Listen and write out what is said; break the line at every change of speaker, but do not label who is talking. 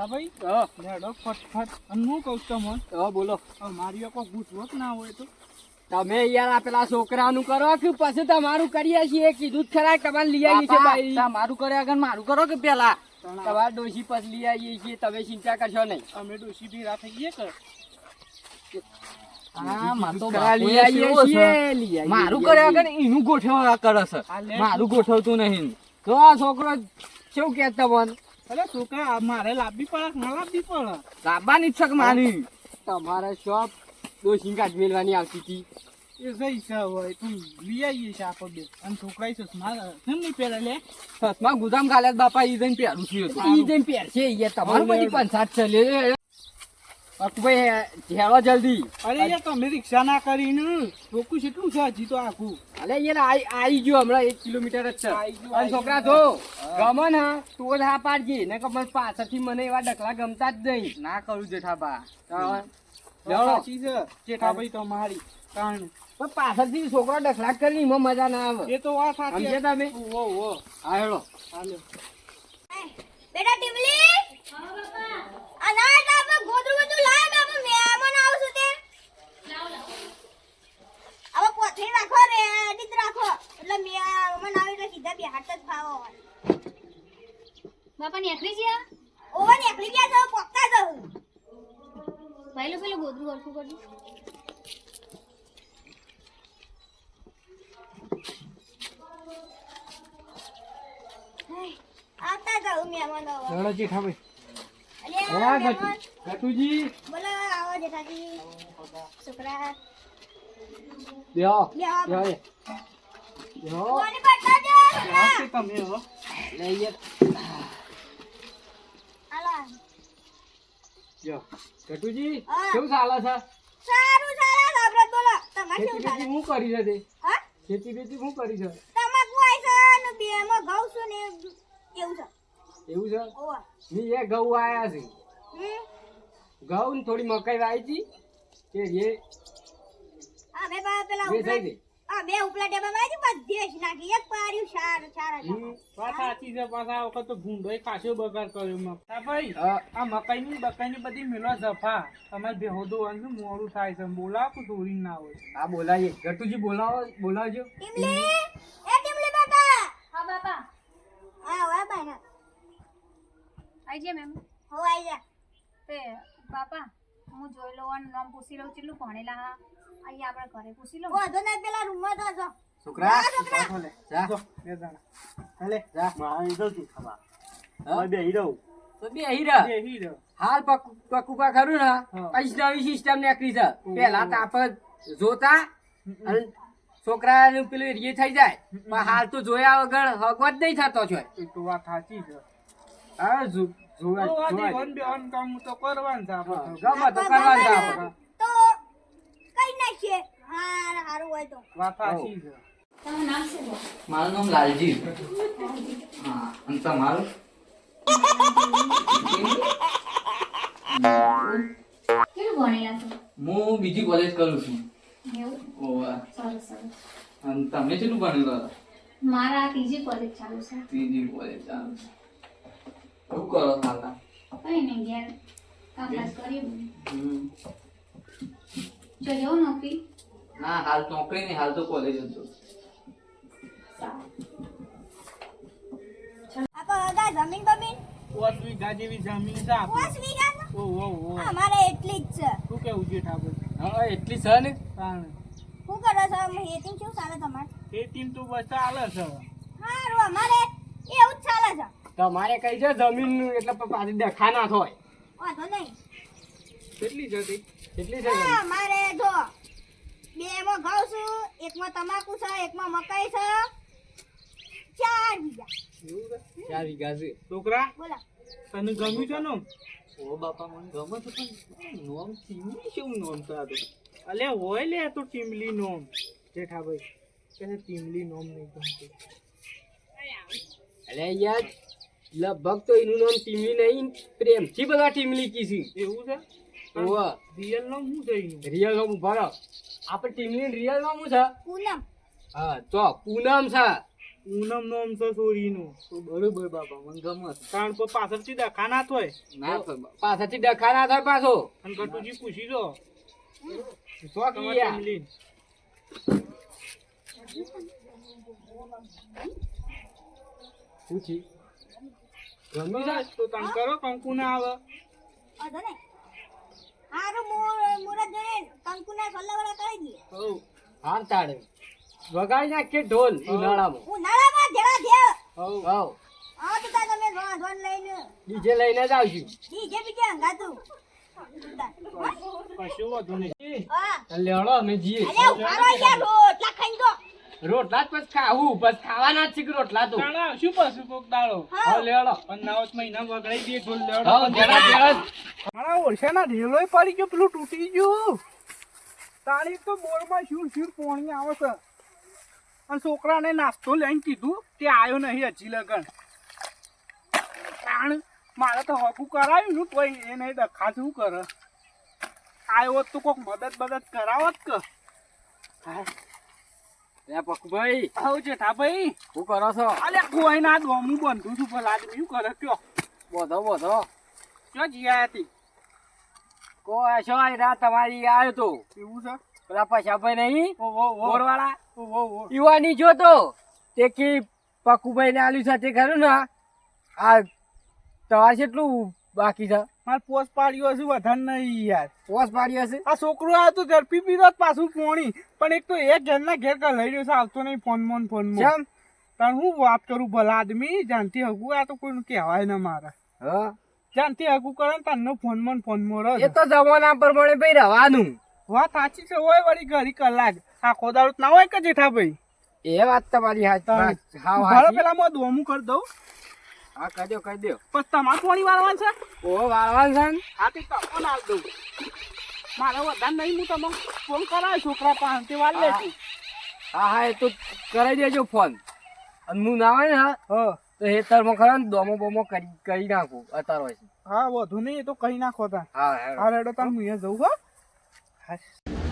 હા
લેડો ફટફટ અને હું કહું તમને?
હા બોલો.
મારી કોઈ ગુઠવો ના હોય તો?
તમે યાર આ પેલા છોકરાનું કરો કે પછી તમારું કરીએ છીએ? કીધું જ ખરા તમારે લઈ આવીએ છીએ બાઈ
મારું કરે આગળ મારું કરો કે પેલા?
તમારા ડોશી પછી લઈ આવીએ છીએ તમે ચિંતા કરશો નહીં.
અમે ડોશી ભેગા થઈ ગયા કર
હા માર તો
ખરા
બાપુએ
લઈ આવીએ
શેવો છે.
છીએ લઈ આવીએ
મારું કરે આગળ એનું ગોઠવવા કરે છે. મારું ગોઠવતું નહીં.
તો આ છોકરો કેવું કે તમને?
અરે છોકરા મારે લાવવી પડે ના લાવવી પડે
લાવવાની છે મારી.
તમારે શોપ ડોશી કાઢ મેળવાની આવતી હતી.
એ જઈ છે હોય તું લઈ આવીએ છે આપણે બે અને છોકરા મારા કેમ નહીં લે?
સસમા ગુદામ ગાલ્યા બાપા ઈ જઈને પહેરું છું.
ઈ જઈને પહેરશે ઈ. તમારું બધી પંચાયત છે. લે. અકભાઈ હેરો જલ્દી.
અરે યાર તમે રિક્ષા ના કરીને રોકું કેટલું છે હજી તો આખું.
અલે યાર આઈ આઈ ગયો હમણાં એક કિલોમીટર જ છે. અને છોકરા જો ગમે ને તું જ હા પાડજે ને કે મને પાછળથી મને એવા ડકલા ગમતા જ નહીં.
ના કરું જેઠાબા.
કારણ.
પણ પાછળથી છોકરા ડખલા કરી એમાં મજા ના આવે.
એ તો વાત સાચી
સમજે તમે?
ઓ ઓ
હા હેડો.
બેટા ટીમલી આ ના એટલે આપણે ગોદરું બધું લાય કે આપણે મહેમાન આવશું તે હવે પોથરી રાખો રે રીત રાખો એટલે મહેમાન આવે એટલે સીધા બે હાથ જ ખાવો
બાપા ની એકલી
ઓવા એકલી ગયા જાવ પોકતા જાવ
પહેલું પેલું ગોદરું હરખું કરજો
આવતા જાવ મહેમાન
જેઠાભાઈ
અલે
હા,
મહેમાન.
ગટુજી.
બોલો આવો જેઠાજી. છોકરા.
બેહો
બે આવો.
બેહો એ.
પડતા જો
તમે હો.
લે. યાર
હાલો
જો
હા.
કેવું ચાલે છે?
સારું સારું આપણે બોલો તમારે કેવું ચાલે?
હું કરી છે તે?
હા?
ખેતી બેતી હું કરી છે?
તમાકુ આઈ છે ને બે માં ઘઉં છું ને એવું છે.
એવું છે?
ઓવા.
ની એ ઘઉં આયા છે.
હમ?
ઘઉં ને થોડી મકાઈ વાવી હતી. કે એ
આ બે પેલા
ગઈ.
આ બે ઉપલા ટેબા માં બધી જ નાખી. એક પાર્યું ચાર ચાર.
વાત સાચી છે પાછા વખત તો ભૂંડોય ખાસો બગાડ કર્યો મગતા ભાઈ
હા.
આ મકાઈની બકાઈની બધી મેલો જફા. તમારે બેહો દોવાનું મોડું થાય છે. બોલાવો દોરી ના હોય.
હા બોલાવીએ. ગટુજી બોલાવો બોલાવજો.
ટીમલી એ ટીમલી બાપા.
હા બાપા.
આ ઓય બાના.
આઈ જાય મેમ.
હો આઈ જા
તે બાપા હું જોઈ લઉં અને નામ પૂછી લઉં કેટલું ભણેલા હા. અહીંયા આપણે ઘરે પૂછી લઉં.
ઓ તો પેલા રૂમ તો જો
છોકરા
છોકરા
જા.
બે જણા. ભલે.
જા.
મારી દઉં છું ખબર
હા?
બે હીરો.
તો બે હીરા.
બે હીરો.
હાલ પકુપા ખરું ને?
હા.
સિસ્ટમ નીકળી છે. પેલા તો જોતા અને છોકરાનું પેલું રે થઈ જાય. પણ હાલ તો જોયા વગર હગવત નહીં થતો છે.
એ તો વાત સાચી છે.
હા જો- જોવા
કામ તો કરવાનું છે આપણે.
ગમે તો કરવાનું છે આપણે.
હા હારું હોય તો.
વાત છે
તમારું નામ શું
મારું નામ લાલજી. હા અને તમારું?
કેટલું ભણેલા છો?
હું બીજી કોલેજ કરું છું.
એવું?
ઓવા
સરસ સરસ.
અને તમે કેટલું ભણેલો હતા?
મારા આ ત્રીજી કોલેજ ચાલુ છે.
ત્રીજી કોલેજ ચાલુ છે. શું કરો હાલના
કઈ નહીં ઘેર કામકાજ કરીએ. જો જવું નોકરી?
ના હાલ નોકરી નહીં હાલ તો કોલેજ જ છું.
જમીન બમીન?
પોસ વીઘા જેવી જમીન છે આપણે.
વીઘા
ઓ ઓ ઓ.
અમારે એટલી જ છે.
શું કેવું છે ઠાકોર?
હા એટલી છે ને?
કારણ
શું કરો છો? હેતિંગ શું ચાલે તમારે?
એ તો બસ ચાલે છે.
સારું અમારે એવું જ ચાલે છે.
તમારે કઈ છે જમીનનું એટલે પાછી દેખા ના થાય.
વાંધો નહીં.
કેટલી જતી
એટલી છે
અમારે જો બે એમાં ઘઉં છું એકમાં તમાકુ છે એકમાં મકાઈ છે. ચાર વીઘા.
છે
ચાર વીઘા છે.
છોકરા
બોલા.
તને ગમ્યું છે ને
ઓ બાપા મને ગમે છે પણ નોમ ચીમની શું નોમ છે આ તો?
અલે હોય લે તો ટીમલી નોમ. જેઠાભાઈ કે ટીમલી નોમ નહીં ગમતું.
અરે યાર લગભગ તો એનું નામ ટીમલી નહીં પ્રેમથી બધા ટીમલી કીધી
એવું છે? રિયલ નામ શું છે
રિયલ નામ ઊભા આપણે ટીમની રિયલ નામ છે?
પૂનમ.
હા તો પૂનમ છે.
પૂનમ નામ છે સોરીનું.
તો બરોબર બાપા મને ગમે
કારણ કે પાછળથી ડખા ના થાય.
ના પાછળથી ડખા ના થાય પાછો.
અને કટુજી પૂછી જો.
તો.
ફેમિલી
પૂછી. ગમ્યું
તો તમે કરો કંકુ ના આવે.
હારું મુર- મુરત જોઈને કંકુના સલ્લાવડા કરી દઈએ.
હઉ.
હાર તાળે વગાડી નાખીએ ઢોલ ઉનાળામાં
ઉનાળામાં જરા ઘેર.
હઉ.
હવ
આ તો તમે વાંધવાન લઈને
ડીજે લઈને જ આવજો
ડીજે બીજે હંગાતું.
કશું વાંધો નહીં
હા.
લેવડો અમે જઈએ
ઉભારો યાર તો.
રોટલા જ પછી ખાવું બસ ખાવાના જ છે કે રોટલા તો.
શું પાછું કોક દાળો
હા.
લેડો લેવડો
પણ નાવત મહિના વગડાઈ દે ઢોલ
લેડો
હા
જરા જરા
મારા ઓળખાના ઢેલોય પડી ગયો પેલું તૂટી ગયું. તાળી તો બોરમાં શૂર શૂર પોણી આવે છે. અને છોકરાને નાસ્તો લઈને કીધું તે આવ્યો નહીં હજી લગન. કારણ મારે તો હકું કરાવ્યું ને તોય એ નહીં ડખા શું કરે? આવ્યો તો કોક મદદ મદદ કરાવત કે?
લે પકુભાઈ
આવું જેઠાભાઈ
શું કરો છો?
અલ્યા કોઈ ના દોમું બંધું છું ભલા શું કરે કયો?
બોધો બોધો.
કયો જીયા હતી?
કોઈ છો આ રાત તમારી આવ્યો તો.
એવું છે?
પેલા પૈસાભાઈ નહીં? બોરવાળા? યુવાની જોતો તે. કી પકુભાઈ ને આલ્યું સાથે ખરું ને? આ તમારે કેટલું બાકી છે?
મારે પોસ પાડ્યો હશે વધારે નહીં યાર.
પોસ પાડ્યો હશે?
આ છોકરો આવ્યો તો ઝડપી પીધો પાછું પોણી. પણ એક તો એક ઘરના ઘેર કર લઈ રહ્યો છે આવતો નહીં ફોન મોન ફોન મોન પણ હું વાત કરું ભલા આદમી જાનથી હગું આ તો કોઈનું કહેવાય ના મારે.
હા?
જાનથી હગું કરે ને તારનો ફોન મોન ફોન મોર
એ તો જમાના પ્રમાણે ભાઈ રહેવાનું
વાત સાચી છે હોય વળી ઘરી કલાક. આખો દારૂ ના હોય કે જેઠાભાઈ?
એ વાત તમારી હાથ.
પેલા માં દોમું કરી દઉં.
હા કહી દો કહી દો.
પણ તમારે પોણી વાળવાનું છે?
ઓ વાળવાનું છે?
હા તે તપો ના દઉં. મારે વધારે નહીં હું તમને ફોન કરાય છોકરા પાસે તે લેશું
હા. હા એ તો કરાઈ દેજો ફોન. અને હું ના હોય ને હા,
હા.
તો એ તરમાં ખરા ને દોમો બોમો કરી કરી નાખું અત્યારે હોય
હા વધુ નહીં એ તો કઈ નાખો તા
હા
રેડો તમે હું જવું હા.